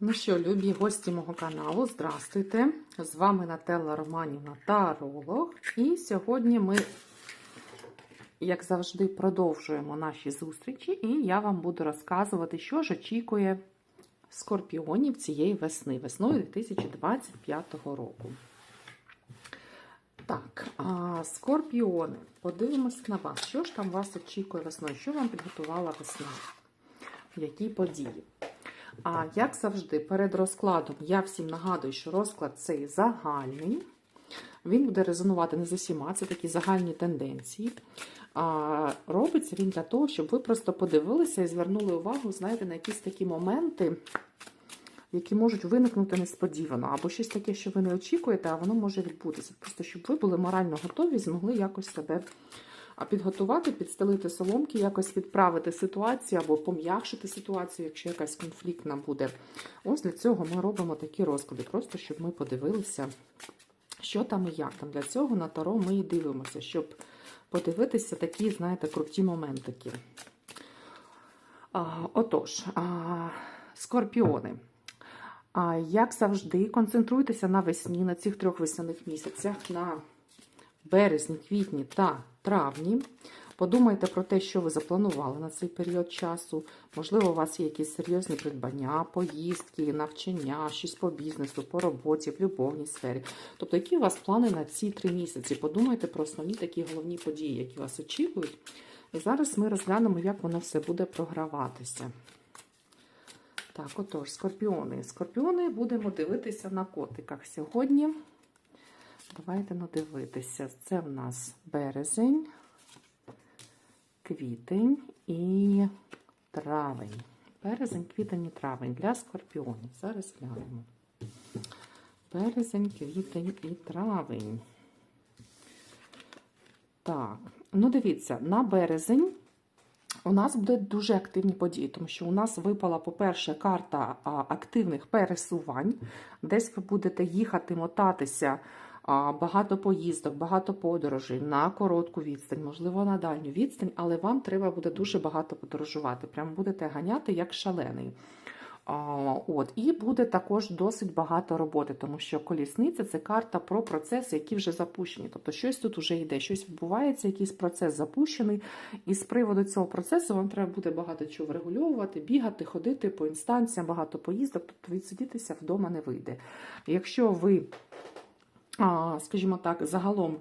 Ну що, любі гості мого каналу, здрастуйте! З вами Нателла Романівна Таролог. І сьогодні ми, як завжди, продовжуємо наші зустрічі, і я вам буду розказувати, що ж очікує скорпіонів цієї весни, весною 2025 року. Так, а, скорпіони, подивимось на вас. Що ж там вас очікує весною? Що вам підготувала весна? Які події? А як завжди, перед розкладом я всім нагадую, що розклад цей загальний. Він буде резонувати не з усіма, це такі загальні тенденції. А, Робиться він для того, щоб ви просто подивилися і звернули увагу, знаєте, на якісь такі моменти, які можуть виникнути несподівано, або щось таке, що ви не очікуєте, а воно може відбутися. Просто щоб ви були морально готові і змогли якось себе а підготувати, підстелити соломки, якось підправити ситуацію або пом'якшити ситуацію, якщо якась конфліктна буде. Ось для цього ми робимо такі розклади, просто щоб ми подивилися, що там і як там. Для цього на таро ми і дивимося, щоб подивитися такі, знаєте, круті моментики. А, Отож, а, скорпіони. А, Як завжди, концентруйтеся на весні, на цих трьох весняних місяцях, на березні, квітні та травні. Подумайте про те, що ви запланували на цей період часу. Можливо, у вас є якісь серйозні придбання, поїздки, навчання, щось по бізнесу, по роботі, в любовній сфері. Тобто, які у вас плани на ці три місяці? Подумайте про основні такі головні події, які вас очікують. І зараз ми розглянемо, як воно все буде програватися. Так, отож, скорпіони. Скорпіони будемо дивитися на котиках сьогодні. Давайте ну, дивитися. Це в нас березень, квітень і травень. Березень, квітень і травень для скорпіонів. Зараз глянемо. Березень, квітень і травень. Так, ну дивіться, на березень у нас будуть дуже активні події, тому що у нас випала, по-перше, карта активних пересувань. Десь ви будете їхати, мотатися багато поїздок, багато подорожей на коротку відстань, можливо, на дальню відстань, але вам треба буде дуже багато подорожувати. Прямо будете ганяти як шалений. От, І буде також досить багато роботи, тому що колісниця це карта про процеси, які вже запущені. Тобто щось тут вже йде, щось відбувається, якийсь процес запущений. І з приводу цього процесу вам треба буде багато чого врегульовувати, бігати, ходити по інстанціям, багато поїздок, тобто відсидітися вдома не вийде. Якщо ви скажімо так, загалом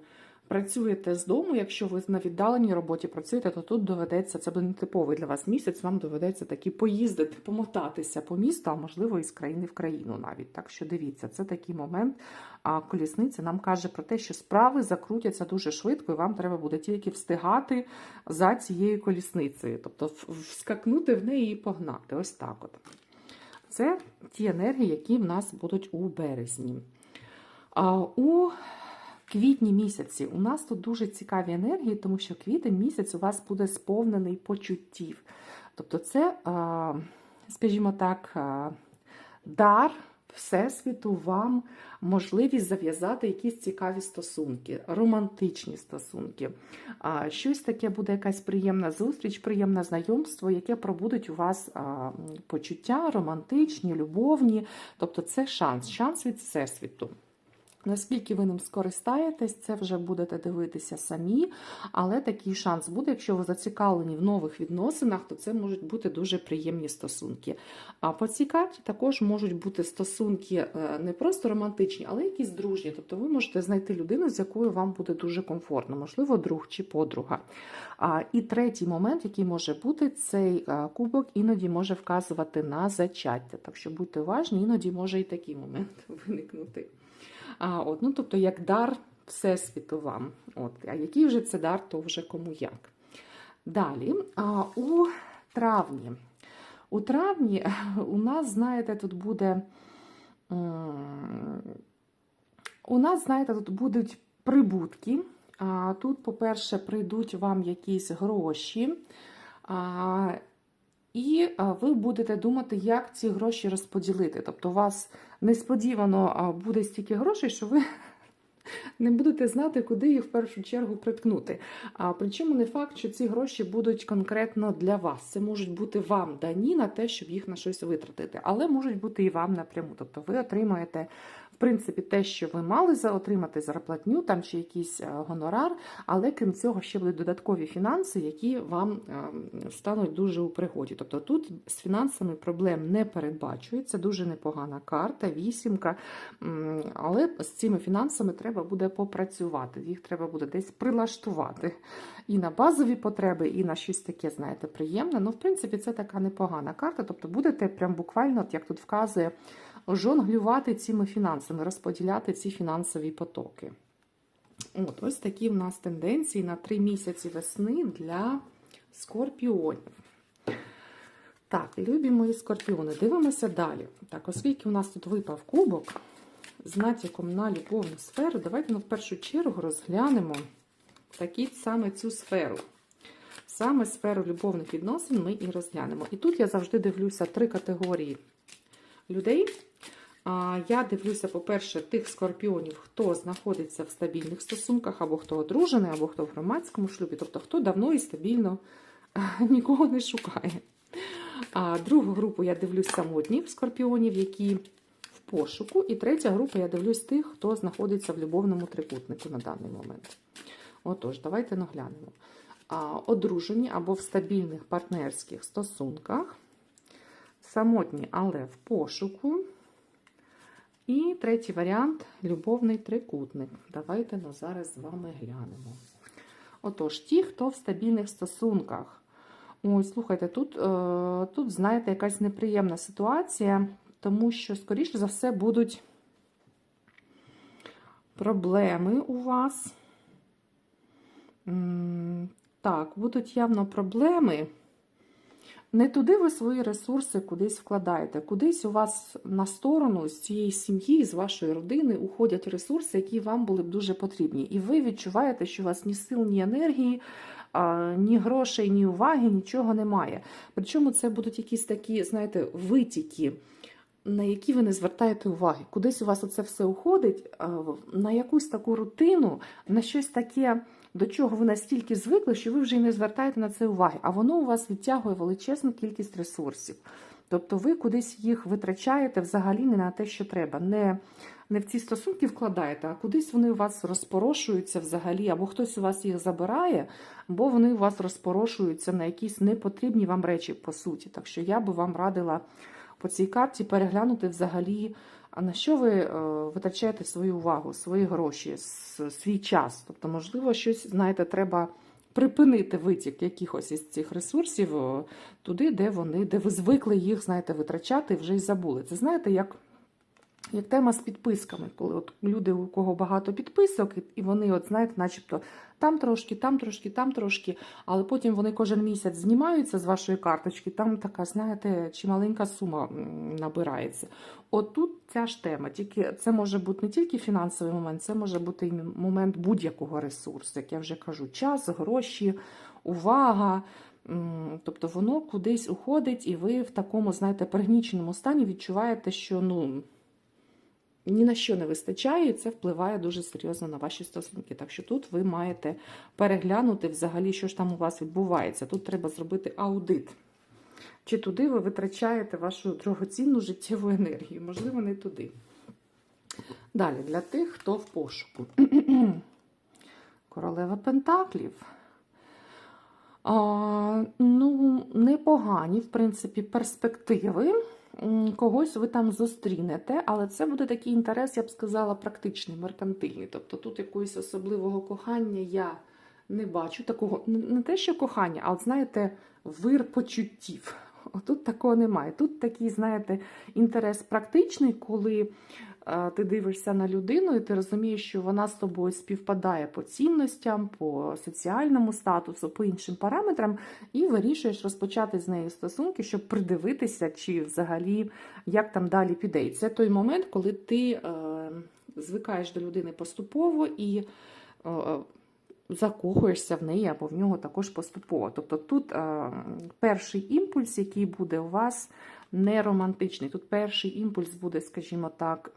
працюєте з дому, якщо ви на віддаленій роботі працюєте, то тут доведеться, це буде нетиповий для вас місяць, вам доведеться таки поїздити, помотатися по місту, а можливо, із країни в країну навіть. Так що дивіться, це такий момент. А колісниця нам каже про те, що справи закрутяться дуже швидко, і вам треба буде тільки встигати за цією колісницею, тобто вскакнути в неї і погнати. Ось так от. Це ті енергії, які в нас будуть у березні. У квітні місяці у нас тут дуже цікаві енергії, тому що квітень місяць у вас буде сповнений почуттів. Тобто, це, скажімо так, дар Всесвіту вам можливість зав'язати якісь цікаві стосунки, романтичні стосунки. Щось таке буде якась приємна зустріч, приємне знайомство, яке пробудить у вас почуття романтичні, любовні. Тобто, це шанс, шанс від Всесвіту. Наскільки ви ним скористаєтесь, це вже будете дивитися самі, але такий шанс буде, якщо ви зацікавлені в нових відносинах, то це можуть бути дуже приємні стосунки. А по цій карті також можуть бути стосунки е, не просто романтичні, але якісь дружні. Тобто ви можете знайти людину, з якою вам буде дуже комфортно, можливо, друг чи подруга. І третій момент, який може бути, цей е, кубок іноді може вказувати на зачаття. Так що будьте уважні, іноді може і такий момент виникнути. А, от, ну, Тобто, як дар Всесвіту вам. От, А який вже це дар, то вже кому як. Далі, а, у травні. У травні у нас, знаєте, тут буде. У нас, знаєте, тут будуть прибутки. Тут, по-перше, прийдуть вам якісь гроші. І ви будете думати, як ці гроші розподілити. Тобто, у вас несподівано буде стільки грошей, що ви не будете знати, куди їх в першу чергу приткнути. А причому не факт, що ці гроші будуть конкретно для вас. Це можуть бути вам дані на те, щоб їх на щось витратити, але можуть бути і вам напряму. Тобто ви отримаєте. В принципі, те, що ви мали отримати зарплатню, там чи якийсь е, гонорар, але крім цього ще будуть додаткові фінанси, які вам е, стануть дуже у пригоді. Тобто тут з фінансами проблем не передбачується, дуже непогана карта, вісімка. Але з цими фінансами треба буде попрацювати. Їх треба буде десь прилаштувати і на базові потреби, і на щось таке, знаєте, приємне. Ну, в принципі, це така непогана карта. Тобто будете прям буквально, от як тут вказує, жонглювати цими фінансами, розподіляти ці фінансові потоки. От, ось такі в нас тенденції на три місяці весни для скорпіонів. Так, любі мої скорпіони, дивимося далі. Так, оскільки у нас тут випав кубок з натяком на любовну сферу, давайте ми в першу чергу розглянемо такі саме цю сферу. Саме сферу любовних відносин ми і розглянемо. І тут я завжди дивлюся три категорії людей. Я дивлюся, по-перше, тих скорпіонів, хто знаходиться в стабільних стосунках, або хто одружений, або хто в громадському шлюбі, тобто хто давно і стабільно нікого не шукає. А другу групу я дивлюсь самотніх скорпіонів, які в пошуку. І третя група я дивлюсь тих, хто знаходиться в любовному трикутнику на даний момент. Отож, давайте наглянемо. Одружені або в стабільних партнерських стосунках, самотні, але в пошуку. І третій варіант любовний трикутник. Давайте ну, зараз з вами глянемо. Отож, ті, хто в стабільних стосунках. Ой, слухайте, тут, е, тут, знаєте, якась неприємна ситуація, тому що, скоріше за все, будуть проблеми у вас. Так, будуть явно проблеми. Не туди ви свої ресурси кудись вкладаєте. Кудись у вас на сторону з цієї сім'ї, з вашої родини уходять ресурси, які вам були б дуже потрібні. І ви відчуваєте, що у вас ні сил, ні енергії, ні грошей, ні уваги, нічого немає. Причому це будуть якісь такі, знаєте, витіки, на які ви не звертаєте уваги. Кудись у вас оце все уходить, на якусь таку рутину, на щось таке до чого ви настільки звикли, що ви вже й не звертаєте на це уваги, а воно у вас відтягує величезну кількість ресурсів. Тобто ви кудись їх витрачаєте взагалі не на те, що треба. Не, не в ці стосунки вкладаєте, а кудись вони у вас розпорошуються взагалі, або хтось у вас їх забирає, або вони у вас розпорошуються на якісь непотрібні вам речі, по суті. Так що я би вам радила по цій карті переглянути взагалі. А на що ви е, витрачаєте свою увагу, свої гроші, свій час? Тобто, можливо, щось, знаєте, треба припинити витік якихось із цих ресурсів е, туди, де вони, де ви звикли їх, знаєте, витрачати вже й забули. Це знаєте, як, як тема з підписками, коли от люди, у кого багато підписок, і- вони, от, знаєте, начебто там трошки, там трошки, там трошки, але потім вони кожен місяць знімаються з вашої карточки, там така, знаєте, чималенька сума набирається. От тут ця ж тема, тільки це може бути не тільки фінансовий момент, це може бути і момент будь-якого ресурсу, як я вже кажу, час, гроші, увага. Тобто воно кудись уходить, і ви в такому, знаєте, пригніченому стані відчуваєте, що ну ні на що не вистачає, і це впливає дуже серйозно на ваші стосунки. Так що тут ви маєте переглянути взагалі, що ж там у вас відбувається. Тут треба зробити аудит. Чи туди ви витрачаєте вашу дорогоцінну життєву енергію? Можливо, не туди. Далі, для тих, хто в пошуку. Королева Пентаклів. А, ну, непогані, в принципі, перспективи. Когось ви там зустрінете, але це буде такий інтерес, я б сказала, практичний, меркантильний. Тобто тут якогось особливого кохання я не бачу. Такого не те, що кохання, а от знаєте, вир почуттів. Тут такого немає. Тут такий, знаєте, інтерес практичний, коли ти дивишся на людину і ти розумієш, що вона з тобою співпадає по цінностям, по соціальному статусу, по іншим параметрам, і вирішуєш розпочати з нею стосунки, щоб придивитися, чи взагалі як там далі піде. І це той момент, коли ти е, звикаєш до людини поступово і. е, закохуєшся в неї або в нього також поступово. Тобто тут е, перший імпульс, який буде у вас, не романтичний. Тут перший імпульс буде, скажімо так,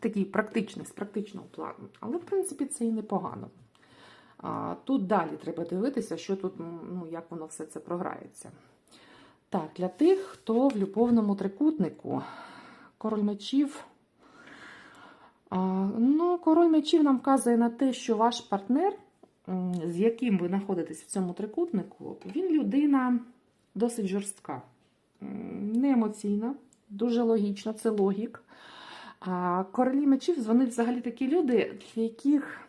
такий практичний, з практичного плану. Але, в принципі, це і непогано. Тут далі треба дивитися, що тут, ну, як воно все це програється. Так, для тих, хто в любовному трикутнику, король мечів. Ну, король мечів нам вказує на те, що ваш партнер, з яким ви знаходитесь в цьому трикутнику, він людина досить жорстка, не емоційна, дуже логічна, це логік. А королі мечів вони взагалі такі люди, для яких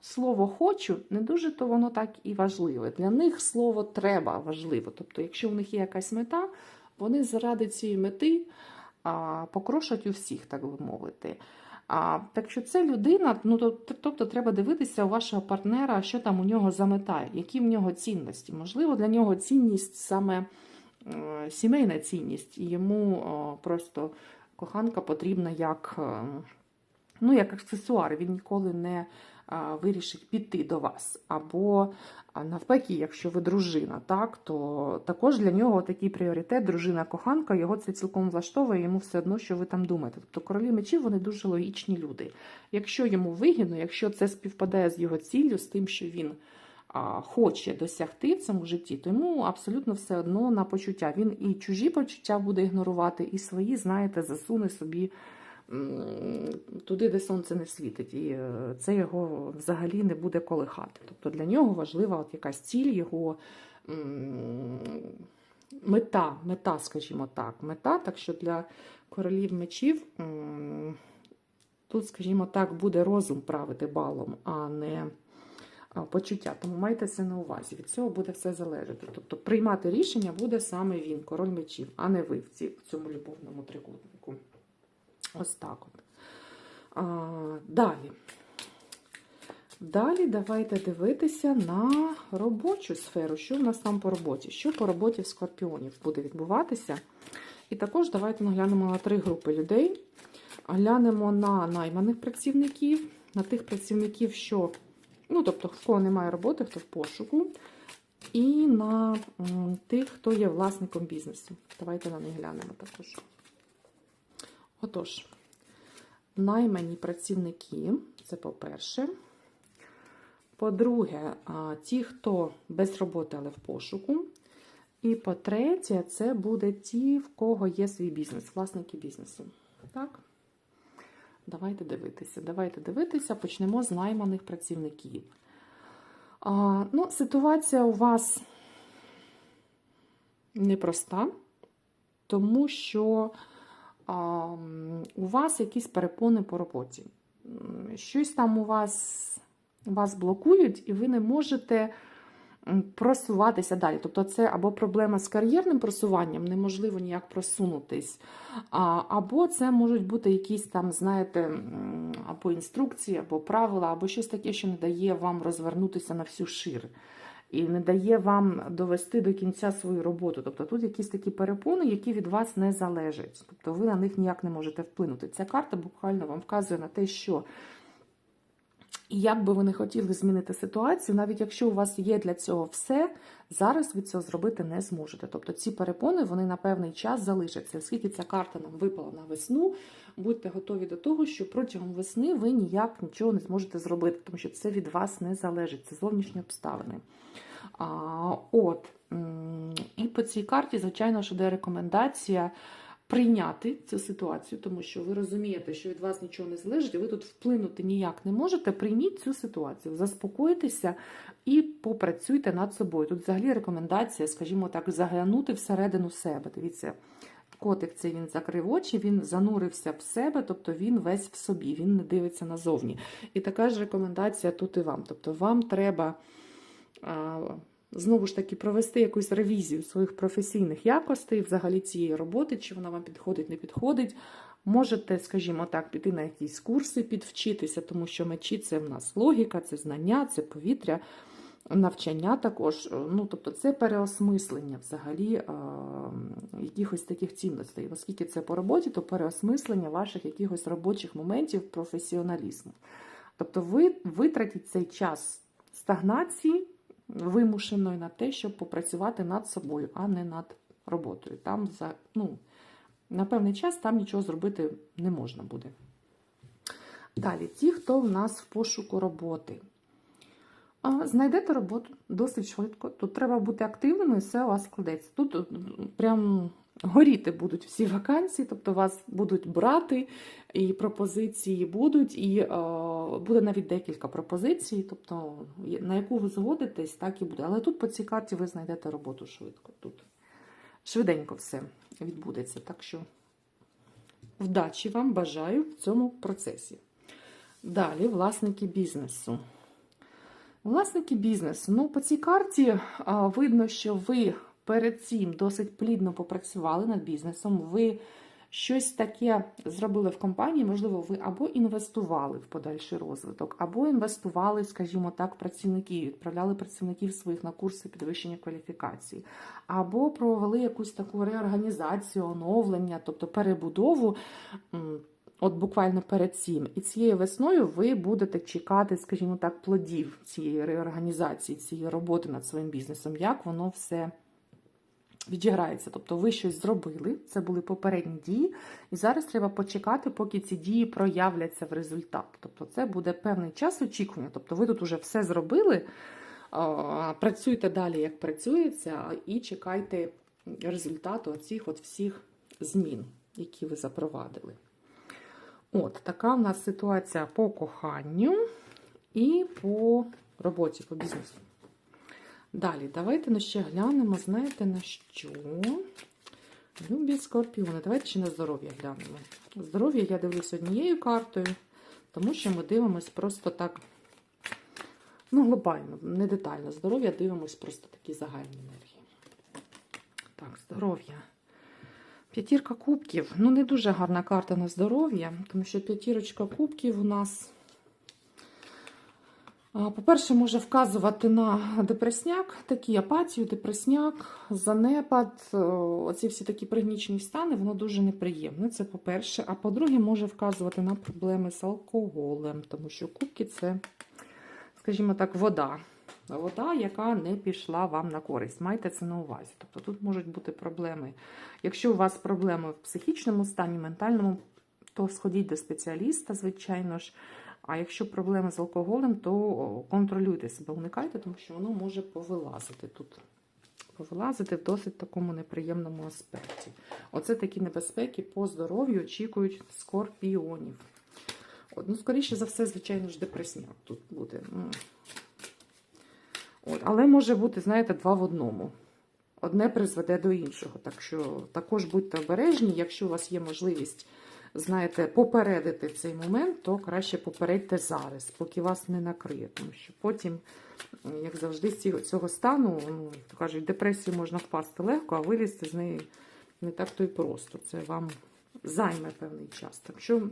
слово хочу не дуже то воно так і важливе. Для них слово треба важливо. Тобто, якщо в них є якась мета, вони заради цієї мети а, покрошать у всіх, так би мовити. А, так що це людина, ну тобто треба дивитися у вашого партнера, що там у нього за мета, які в нього цінності. Можливо, для нього цінність саме сімейна цінність, і йому просто коханка потрібна як, е, ну, як аксесуар. Він ніколи не вирішить піти до вас. Або навпаки, якщо ви дружина, так, то також для нього такий пріоритет, дружина-коханка, його це цілком влаштовує, йому все одно, що ви там думаєте. Тобто королі мечів вони дуже логічні люди. Якщо йому вигідно, якщо це співпадає з його ціллю, з тим, що він хоче досягти в цьому житті, то йому абсолютно все одно на почуття. Він і чужі почуття буде ігнорувати, і свої, знаєте, засуне собі туди, де сонце не світить. І е, це його взагалі не буде колихати. Тобто для нього важлива от якась ціль, його мета, мета, скажімо так, мета. Так що для королів мечів. Тут, скажімо так, буде розум правити балом, а не почуття. Тому майте це на увазі. Від цього буде все залежати. Тобто приймати рішення буде саме він, король мечів, а не ви в, цьому любовному трикутнику. Ось так от. А, далі. Далі давайте дивитися на робочу сферу. Що в нас там по роботі? Що по роботі в скорпіонів буде відбуватися? І також давайте наглянемо на три групи людей. Глянемо на найманих працівників, на тих працівників, що, ну, тобто, в кого немає роботи, хто в пошуку, і на тих, хто є власником бізнесу. Давайте на них глянемо також. Отож, наймані працівники, це по-перше. По-друге, ті, хто без роботи, але в пошуку. І по-третє, це буде ті, в кого є свій бізнес, власники бізнесу. Так? Давайте дивитися. Давайте дивитися. Почнемо з найманих працівників. А, ну, ситуація у вас непроста, тому що а, у вас якісь перепони по роботі. Щось там у вас, вас блокують, і ви не можете просуватися далі. Тобто, це або проблема з кар'єрним просуванням, неможливо ніяк просунутись, або це можуть бути якісь там, знаєте, або інструкції, або правила, або щось таке, що не дає вам розвернутися на всю шир. І не дає вам довести до кінця свою роботу. Тобто тут якісь такі перепони, які від вас не залежать. Тобто ви на них ніяк не можете вплинути. Ця карта буквально вам вказує на те, що і як би ви не хотіли змінити ситуацію, навіть якщо у вас є для цього все, зараз ви цього зробити не зможете. Тобто ці перепони вони на певний час залишаться. Оскільки ця карта нам випала на весну, будьте готові до того, що протягом весни ви ніяк нічого не зможете зробити, тому що це від вас не залежить, це зовнішні обставини. А, От і по цій карті, звичайно, що де рекомендація прийняти цю ситуацію, тому що ви розумієте, що від вас нічого не залежить, і ви тут вплинути ніяк не можете. Прийміть цю ситуацію, заспокойтеся і попрацюйте над собою. Тут взагалі рекомендація, скажімо так, заглянути всередину себе. Дивіться. Котик цей він закрив очі, він занурився в себе, тобто він весь в собі, він не дивиться назовні. І така ж рекомендація тут і вам. Тобто вам треба знову ж таки провести якусь ревізію своїх професійних якостей, взагалі цієї роботи, чи вона вам підходить, не підходить. Можете, скажімо так, піти на якісь курси, підвчитися, тому що мечі це в нас логіка, це знання, це повітря, навчання також. Ну, тобто це переосмислення взагалі е, якихось таких цінностей. Оскільки це по роботі, то переосмислення ваших якихось робочих моментів професіоналізму. Тобто ви витратіть цей час стагнації вимушеної на те, щоб попрацювати над собою, а не над роботою. Там за, ну, на певний час там нічого зробити не можна буде. Далі, ті, хто в нас в пошуку роботи. Знайдете роботу досить швидко. Тут треба бути активними, і все у вас складеться. Тут прям горіти будуть всі вакансії, тобто вас будуть брати, і пропозиції будуть, і е, буде навіть декілька пропозицій, тобто на яку ви згодитесь, так і буде. Але тут по цій карті ви знайдете роботу швидко. Тут швиденько все відбудеться. Так що вдачі вам бажаю в цьому процесі. Далі, власники бізнесу. Власники бізнесу. Ну, по цій карті а, видно, що ви перед цим досить плідно попрацювали над бізнесом. Ви щось таке зробили в компанії, можливо, ви або інвестували в подальший розвиток, або інвестували, скажімо так, працівників, відправляли працівників своїх на курси підвищення кваліфікації, або провели якусь таку реорганізацію, оновлення, тобто перебудову. От буквально перед цим. І цією весною ви будете чекати, скажімо так, плодів цієї реорганізації, цієї роботи над своїм бізнесом, як воно все відіграється. Тобто ви щось зробили, це були попередні дії, і зараз треба почекати, поки ці дії проявляться в результат. Тобто це буде певний час очікування. Тобто ви тут уже все зробили, працюйте далі, як працюється, і чекайте результату оцих от всіх змін, які ви запровадили. От, така в нас ситуація по коханню і по роботі, по бізнесу. Далі, давайте ну, ще глянемо, знаєте, на що? Любі скорпіони. Давайте ще на здоров'я глянемо. Здоров'я я дивлюсь однією картою, тому що ми дивимось просто так, ну, глобально, не детально. Здоров'я дивимось просто такі загальні енергії. Так, здоров'я. П'ятірка кубків. Ну, не дуже гарна карта на здоров'я, тому що п'ятірочка кубків у нас, по-перше, може вказувати на депресняк, такі апатію, депресняк, занепад, оці всі такі пригнічені стани, воно дуже неприємне. Це по-перше. А по-друге, може вказувати на проблеми з алкоголем, тому що кубки це, скажімо так, вода. Вода, яка не пішла вам на користь. Майте це на увазі. Тобто тут можуть бути проблеми. Якщо у вас проблеми в психічному стані, ментальному, то сходіть до спеціаліста, звичайно ж. А якщо проблеми з алкоголем, то контролюйте себе, уникайте, тому що воно може повилазити тут. Повилазити в досить такому неприємному аспекті. Оце такі небезпеки по здоров'ю очікують скорпіонів. От, ну, скоріше за все, звичайно ж, депресняк тут буде. От, але може бути, знаєте, два в одному. Одне призведе до іншого. Так що також будьте обережні, якщо у вас є можливість, знаєте, попередити цей момент, то краще попередьте зараз, поки вас не накриє. Тому що потім, як завжди, з цього- стану, ну, кажуть, депресію можна впасти легко, а вилізти з неї не так то й просто. Це вам займе певний час. Так що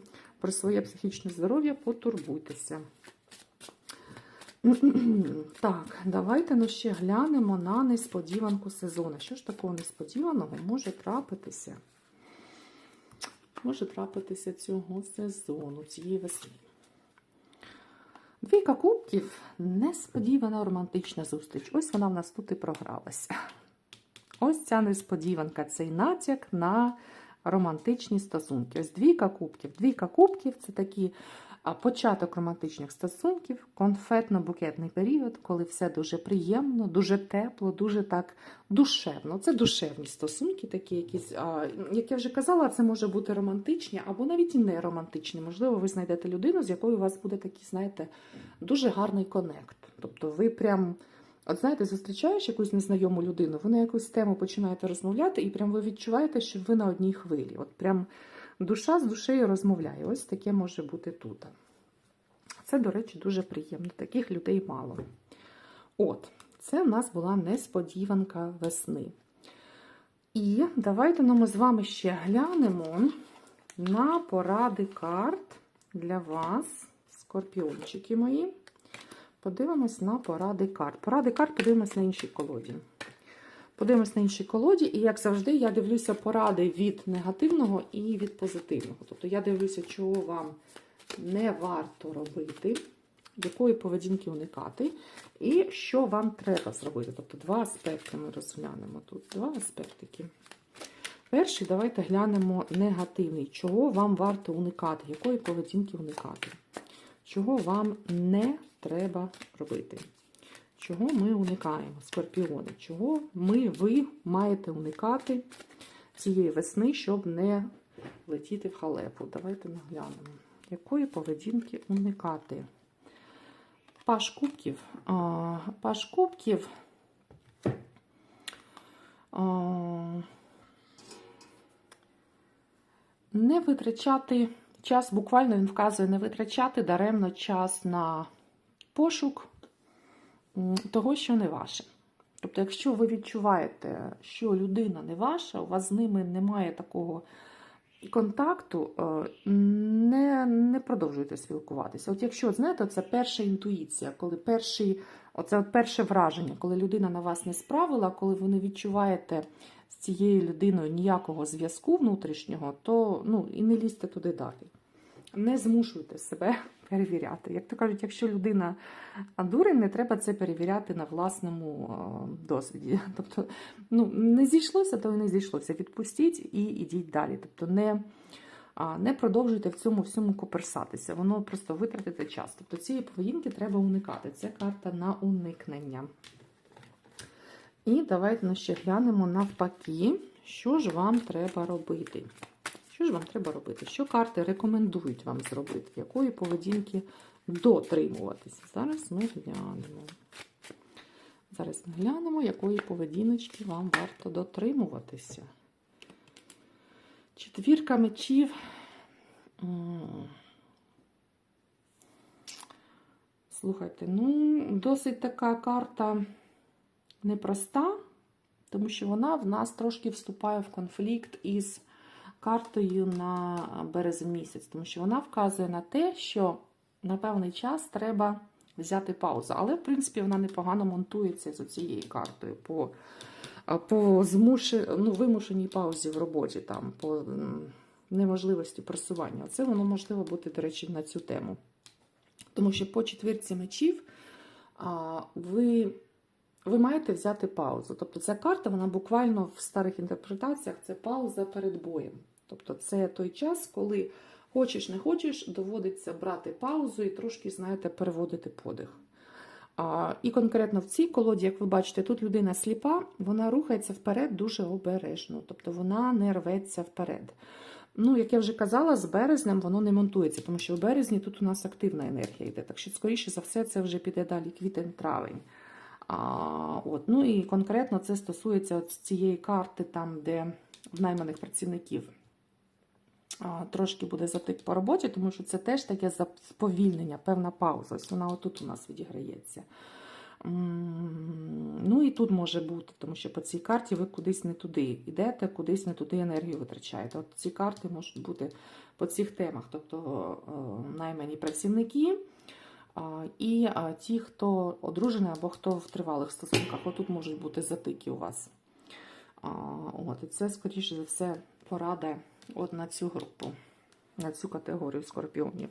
про своє психічне здоров'я потурбуйтеся. Так, давайте ну ще глянемо на несподіванку сезону. Що ж такого несподіваного може трапитися? Може трапитися цього сезону, цієї весни. Двійка кубків несподівана романтична зустріч. Ось вона в нас тут і програлася. Ось ця несподіванка, цей натяк на романтичні стосунки. Ось двійка кубків. Двійка кубків це такі початок романтичних стосунків, конфетно-букетний період, коли все дуже приємно, дуже тепло, дуже так душевно. Це душевні стосунки, такі якісь, як я вже казала, це може бути романтичні або навіть і не романтичні. Можливо, ви знайдете людину, з якою у вас буде такий, знаєте, дуже гарний конект. Тобто ви прям. От знаєте, зустрічаєш якусь незнайому людину, ви на якусь тему починаєте розмовляти, і прям ви відчуваєте, що ви на одній хвилі. От прям душа з душею розмовляє. Ось таке може бути тут. Це, до речі, дуже приємно. Таких людей мало. От, це в нас була несподіванка весни. І давайте ну, ми з вами ще глянемо на поради карт для вас, скорпіончики мої. Подивимось на поради карт. Поради карт подивимось на іншій колоді. Подивимось на іншій колоді, і, як завжди, я дивлюся поради від негативного і від позитивного. Тобто я дивлюся, чого вам не варто робити, якої поведінки уникати, і що вам треба зробити. Тобто два аспекти ми розглянемо тут. Два аспектики. Перший, давайте глянемо негативний. Чого вам варто уникати, якої поведінки уникати. чого вам не треба робити. Чого ми уникаємо, скорпіони? Чого ми, ви маєте уникати цієї весни, щоб не летіти в халепу? Давайте наглянемо. Якої поведінки уникати? Паш кубків. Паш кубків. Не витрачати час, буквально він вказує, не витрачати даремно час на пошук того, що не ваше. Тобто, якщо ви відчуваєте, що людина не ваша, у вас з ними немає такого контакту, е, не, не продовжуйте спілкуватися. От якщо, знаєте, це перша інтуїція, коли перший, оце перше враження, коли людина на вас не справила, коли ви не відчуваєте з цією людиною ніякого зв'язку внутрішнього, то ну, і не лізьте туди далі. Не змушуйте себе перевіряти. Як то кажуть, якщо людина дурень, не треба це перевіряти на власному е, досвіді. Тобто, ну, не зійшлося, то і не зійшлося. Відпустіть і йдіть далі. Тобто, не, не продовжуйте в цьому всьому коперсатися. Воно просто витратите час. Тобто цієї поведінки треба уникати. Це карта на уникнення. І давайте ну, ще глянемо навпаки, що ж вам треба робити. Що ж вам треба робити? Що карти рекомендують вам зробити? Якої поведінки дотримуватися? Зараз ми глянемо. Зараз ми глянемо, якої поведіночки вам варто дотримуватися. Четвірка мечів. Слухайте, ну, досить така карта непроста, тому що вона в нас трошки вступає в конфлікт із картою на березень місяць, тому що вона вказує на те, що на певний час треба взяти паузу. Але, в принципі, вона непогано монтується з цією картою по, по змуши, ну, вимушеній паузі в роботі, там, по неможливості просування. Це воно можливо бути, до речі, на цю тему. Тому що по четвірці мечів ви ви маєте взяти паузу. Тобто ця карта, вона буквально в старих інтерпретаціях це пауза перед боєм. Тобто це той час, коли хочеш не хочеш, доводиться брати паузу і трошки, знаєте, переводити подих. А, І конкретно в цій колоді, як ви бачите, тут людина сліпа, вона рухається вперед дуже обережно, тобто вона не рветься вперед. Ну, як я вже казала, з березнем воно не монтується, тому що в березні тут у нас активна енергія йде. Так що, скоріше за все, це вже піде далі квітень-травень. А, от, Ну і конкретно це стосується от цієї карти, там, де в найманих працівників трошки буде затик по роботі, тому що це теж таке сповільнення, певна пауза. Ось вона отут у нас відіграється. Ну і тут може бути, тому що по цій карті ви кудись не туди йдете, кудись не туди енергію витрачаєте. От ці карти можуть бути по цих темах, тобто е, наймані працівники. І ті, хто одружений або хто в тривалих стосунках, отут можуть бути затики у вас. От, І це, скоріше за все, порада от на цю групу, на цю категорію скорпіонів.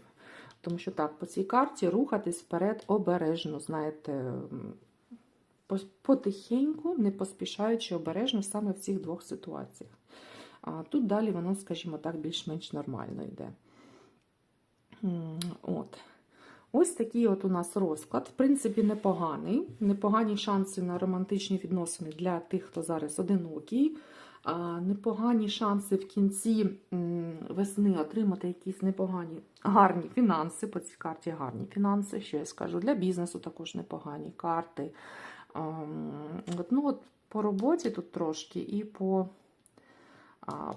Тому що так, по цій карті рухатись вперед обережно, знаєте, потихеньку, не поспішаючи обережно саме в цих двох ситуаціях. А тут далі воно, скажімо так, більш-менш нормально йде. От. Ось такий от у нас розклад. В принципі, непоганий. Непогані шанси на романтичні відносини для тих, хто зараз одинокий. Непогані шанси в кінці весни отримати якісь непогані гарні фінанси. По цій карті гарні фінанси, що я скажу. Для бізнесу також непогані карти. Ну, от По роботі тут трошки і по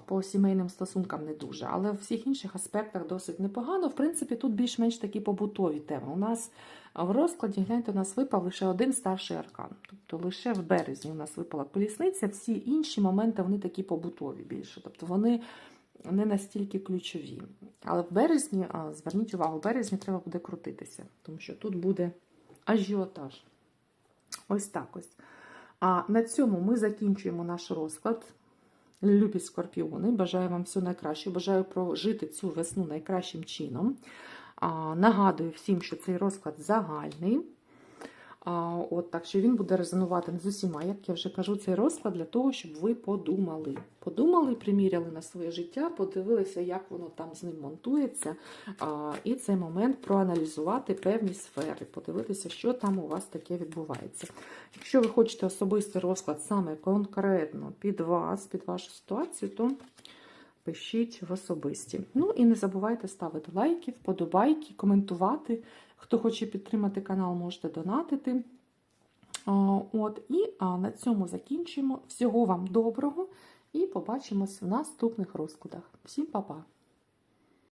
по сімейним стосункам не дуже, але в всіх інших аспектах досить непогано. В принципі, тут більш-менш такі побутові теми. У нас в розкладі, гляньте, у нас випав лише один старший аркан. Тобто лише в березні у нас випала колісниця, всі інші моменти вони такі побутові більше. Тобто вони не настільки ключові. Але в березні, зверніть увагу, в березні треба буде крутитися, тому що тут буде ажіотаж. Ось так ось. А на цьому ми закінчуємо наш розклад. Любі скорпіони, бажаю вам всього найкраще. Бажаю прожити цю весну найкращим чином. Нагадую всім, що цей розклад загальний. От так що він буде резонувати з усіма. Як я вже кажу, цей розклад для того, щоб ви подумали. Подумали, приміряли на своє життя, подивилися, як воно там з ним монтується. І цей момент проаналізувати певні сфери, подивитися, що там у вас таке відбувається. Якщо ви хочете особистий розклад саме конкретно під вас, під вашу ситуацію, то пишіть в особисті. Ну і не забувайте ставити лайки, вподобайки, коментувати. Хто хоче підтримати канал, можете донатити. От, і на цьому закінчимо. Всього вам доброго і побачимось в наступних розкладах. Всім па-па!